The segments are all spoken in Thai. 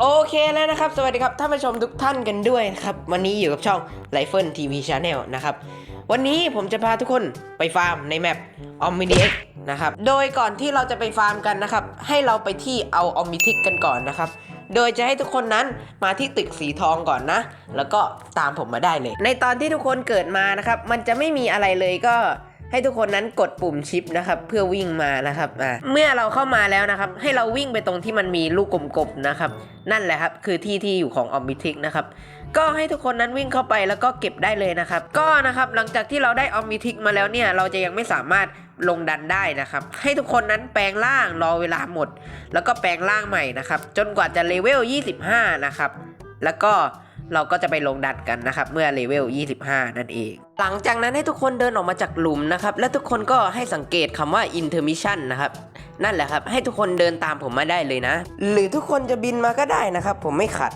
โอเคแล้วนะครับ สวัสดีครับท่านผู้ชมทุกท่านกันด้วยนะครับ วันนี้อยู่กับช่อง r i f l e TV Channel นะครับ วันนี้ผมจะพาทุกคนไปฟาร์มในแมป o m n i x นะครับ โดยก่อนที่เราจะไปฟาร์มกันนะครับ ให้เราไปที่เอา o m n i x กันก่อนนะครับ โดยจะให้ทุกคนนั้นมาที่ตึกสีทองก่อนนะ แล้วก็ตามผมมาได้เลย ในตอนที่ทุกคนเกิดมานะครับ มันจะไม่มีอะไรเลยก็ ให้ทุกคนนั้นกดปุ่มชิปนะครับเพื่อวิ่งมานะครับอ่าเมื่อเราเข้ามาแล้วนะครับ ให้เราวิ่งไปตรงที่มันมีลูกกลมๆนะครับ นั่นแหละครับคือที่ที่อยู่ของออมบิทิกนะครับก็ให้ทุกคนนั้นวิ่งเข้าไปแล้วก็เก็บได้เลยนะครับ ก็นะครับหลังจากที่เราได้ออมบิทิกมาแล้วเนี่ยเราจะยังไม่สามารถลงดันได้นะครับ ให้ทุกคนนั้นแปลงร่างรอเวลาหมด แล้วก็แปลงร่างใหม่นะครับ จนกว่าจะเลเวล 25 นะครับ แล้วก็ เราก็จะไปลงดันกันนะครับ เมื่อเลเวล 25 นั่นเอง หลังจากนั้นให้ทุกคนเดินออกมาจากหลุมนะครับ และทุกคนก็ให้สังเกตคำว่า intermission นะครับ นั่นแหละครับ ให้ทุกคนเดินตามผมมาได้เลยนะ หรือทุกคนจะบินมาก็ได้นะครับ ผมไม่ขัด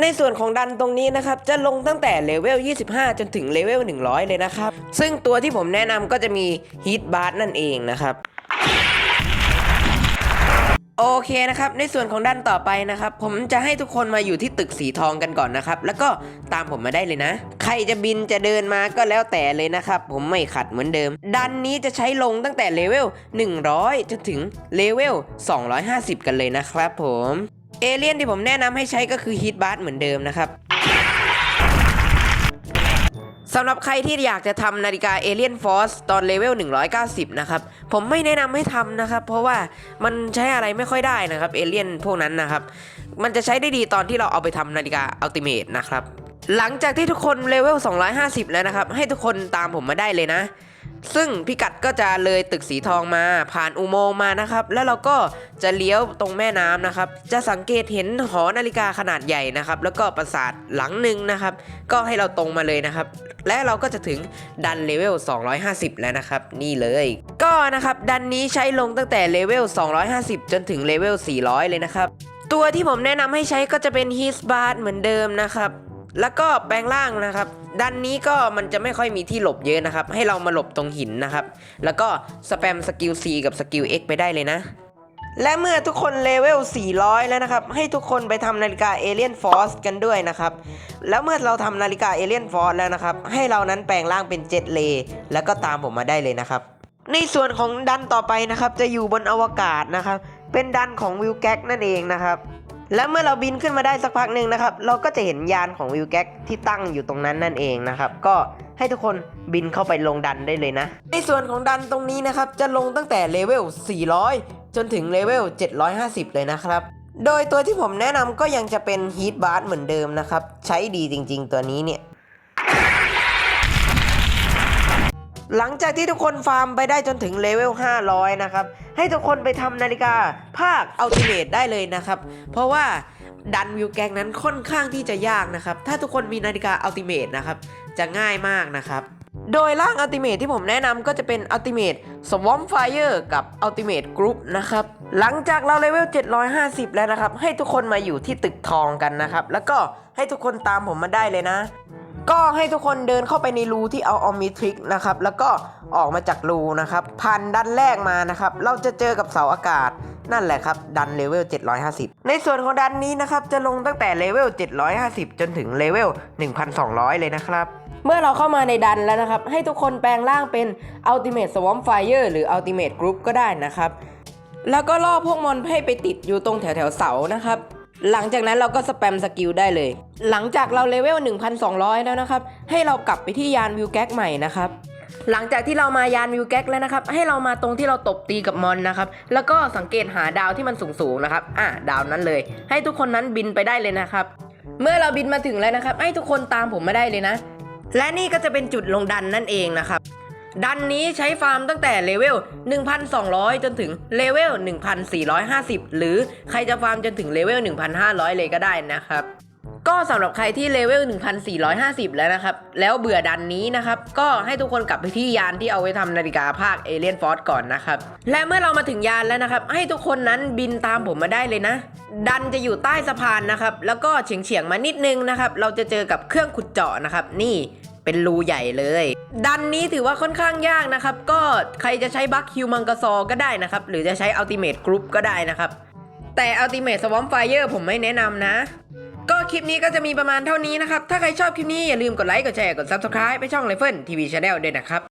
ในส่วนของดันตรงนี้นะครับ จะลงตั้งแต่เลเวล 25 จนถึงเลเวล 100 เลยนะครับ ซึ่งตัวที่ผมแนะนำก็จะมี Heat b a r นั่นเองนะครับ โอเคนะครับ ในส่วนของด้านต่อไปนะครับ ผมจะให้ทุกคนมาอยู่ที่ตึกสีทองกันก่อนนะครับ แล้วก็ตามผมมาได้เลยนะ ใครจะบินจะเดินมาก็แล้วแต่เลยนะครับ ผมไม่ขัดเหมือนเดิม ดันนี้จะใช้ลงตั้งแต่เลเวล 100 จนถึงเลเวล 250 กันเลยนะครับผม เอเลี่ยนที่ผมแนะนำให้ใช้ก็คือฮีทบาร์เหมือนเดิมนะครับ สำหรับใครที่อยากจะทำนาฬิกา Alien Force ตอนเลเวล 190 นะครับ ผมไม่แนะนำให้ทำนะครับ เพราะว่ามันใช้อะไรไม่ค่อยได้นะครับเอเลียนพวกนั้นนะครับ มันจะใช้ได้ดีตอนที่เราเอาไปทำนาฬิกาอัลติเมทนะครับ หลังจากที่ทุกคนเลเวล 250 แล้วนะครับ ให้ทุกคนตามผมมาได้เลยนะ ซึ่งพิกัดก็จะเลยตึกสีทองมาผ่านอุโมงค์มานะครับ แล้วเราก็จะเลี้ยวตรงแม่น้ำนะครับ จะสังเกตเห็นหอนาฬิกาขนาดใหญ่นะครับ แล้วก็ปราสาทหลังหนึ่งนะครับ ก็ให้เราตรงมาเลยนะครับ และเราก็จะถึงดันเลเวล 250 แล้วนะครับ นี่เลย ก็นะครับดันนี้ใช้ลงตั้งแต่เลเวล 250 จนถึงเลเวล 400 เลยนะครับ ตัวที่ผมแนะนำให้ใช้ก็จะเป็นฮีสบาร์เหมือนเดิมนะครับ แล้วก็แปลงร่างนะครับดันนี้ก็มันจะไม่ค่อยมีที่หลบเยอะนะครับ ให้เรามาหลบตรงหินนะครับ แล้วก็สแปมสกิล C กับสกิล X ไปได้เลยนะ และเมื่อทุกคนเลเวล 400 แล้วนะครับ ให้ทุกคนไปทำนาฬิกา Alien Force กันด้วยนะครับ แล้วเมื่อเราทำนาฬิกา Alien Force แล้วนะครับ ให้เรานั้นแปลงร่างเป็นเจ็ตเล แล้วก็ตามผมมาได้เลยนะครับ ในส่วนของดันต่อไปนะครับ จะอยู่บนอวกาศนะครับ เป็นดันของวิลแก๊กนั่นเองนะครับ และเมื่อเราบินขึ้นมาได้สักพักหนึ่งนะครับ เราก็จะเห็นยานของวิลแก๊กที่ตั้งอยู่ตรงนั้นนั่นเองนะครับ ก็ให้ทุกคนบินเข้าไปลงดันได้เลยนะ ในส่วนของดันตรงนี้นะครับ จะลงตั้งแต่เลเวล 400 จนถึงเลเวล 750 เลยนะครับ โดยตัวที่ผมแนะนำก็ยังจะเป็นฮีทบาร์เหมือนเดิมนะครับ ใช้ดีจริง ๆ ตัวนี้เนี่ยหลังจากที่ทุกคนฟาร์มไปได้จนถึงเลเวล 500 นะครับ ให้ทุกคนไปทำนาฬิกาภาคอัลติเมทได้เลยนะครับ เพราะว่าดันวิวแกงนั้นค่อนข้างที่จะยากนะครับ ถ้าทุกคนมีนาฬิกาอัลติเมทนะครับ จะง่ายมากนะครับ โดยร่างอัลติเมทที่ผมแนะนำก็จะเป็นอัลติเมทสวอมไฟเออร์กับอัลติเมทกรุ๊ปนะครับ หลังจากเราเลเวล 750 แล้วนะครับ ให้ทุกคนมาอยู่ที่ตึกทองกันนะครับ แล้วก็ให้ทุกคนตามผมมาได้เลยนะ ก็ให้ทุกคนเดินเข้าไปในรูที่เอาออมมิทริกนะครับ แล้วก็ออกมาจากรูนะครับผ่านดันแรกมานะครับ เราจะเจอกับเสาอากาศนั่นแหละครับ ดันเลเวล 750 ในส่วนของดันนี้นะครับ จะลงตั้งแต่เลเวล 750 จนถึงเลเวล 1,200 เลยนะครับ เมื่อเราเข้ามาในดันแล้วนะครับ ให้ทุกคนแปลงร่างเป็น Ultimate Swarm Fire หรือ Ultimate Group ก็ได้นะครับ แล้วก็ล่อพวกมอนให้ไปติดอยู่ตรงแถวแถวเสานะครับ หลังจากนั้นเราก็สแปมสกิลได้เลย หลังจากเราเลเวล 1,200 แล้วนะครับ ให้เรากลับไปที่ยานวิวแก๊กใหม่นะครับ หลังจากที่เรามายานวิวแก๊กแล้วนะครับ ให้เรามาตรงที่เราตบตีกับมอนนะครับ แล้วก็สังเกตหาดาวที่มันสูงๆนะครับ อะดาวนั้นเลย ให้ทุกคนนั้นบินไปได้เลยนะครับ เมื่อเราบินมาถึงแล้วนะครับ ให้ทุกคนตามผมมาได้เลยนะ และนี่ก็จะเป็นจุดลงดันนั่นเองนะครับ ดันนี้ใช้ฟาร์มตั้งแต่เลเวล 1,200 จนถึงเลเวล 1,450 หรือใครจะฟาร์มจนถึงเลเวล 1,500 เลยก็ได้นะครับ ก็สำหรับใครที่เลเวล 1,450 แล้วนะครับ แล้วเบื่อดันนี้นะครับ ก็ให้ทุกคนกลับไปที่ยานที่เอาไว้ทำนาฬิกาภาคเอเลียนฟอร์ก่อนนะครับ และเมื่อเรามาถึงยานแล้วนะครับ ให้ทุกคนนั้นบินตามผมมาได้เลยนะ ดันจะอยู่ใต้สะพานนะครับ แล้วก็เฉียงเฉียงๆมานิดนึงนะครับ เราจะเจอกับเครื่องขุดเจาะนะครับ นี่เป็นรูใหญ่เลย ดันนี้ถือว่าค่อนข้างยากนะครับ ก็ใครจะใช้บัคคิวมังกรซอก็ได้นะครับ หรือจะใช้อัลติเมทกรุ๊ปก็ได้นะครับ แต่ Ultimate Swamp Fire ผมไม่แนะนำนะ ก็คลิปนี้ก็จะมีประมาณเท่านี้นะครับ ถ้าใครชอบคลิปนี้อย่าลืมกดไลค์ กดแชร์ กด Subscribe ไปช่องไลเฟิลทีวีชาแนลด้วยนะครับ